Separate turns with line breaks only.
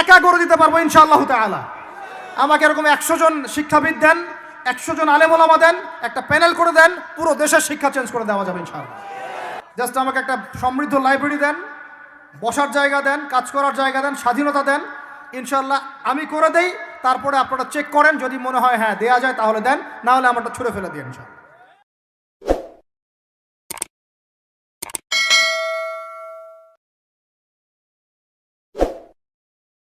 একা করে দিতে পারব ইনশাআল্লাহ তাআলা। আমাকে এরকম একশো জন শিক্ষাবিদ দেন, একশো জন আলেমোলামা দেন, একটা প্যানেল করে দেন, পুরো দেশের শিক্ষা চেঞ্জ করে দেওয়া যাবে ইনশাআল্লাহ। জাস্ট আমাকে একটা সমৃদ্ধ লাইব্রেরি দেন, বসার জায়গা দেন, কাজ করার জায়গা দেন, স্বাধীনতা দেন। ইনশাল্লাহ আমি করে দেই, তারপরে আপনারা চেক করেন, যদি মনে হয় হ্যাঁ দেয়া যায় তাহলে দেন, না হলে আমারটা ছুঁড়ে ফেলে দিন ইনশাল্লাহ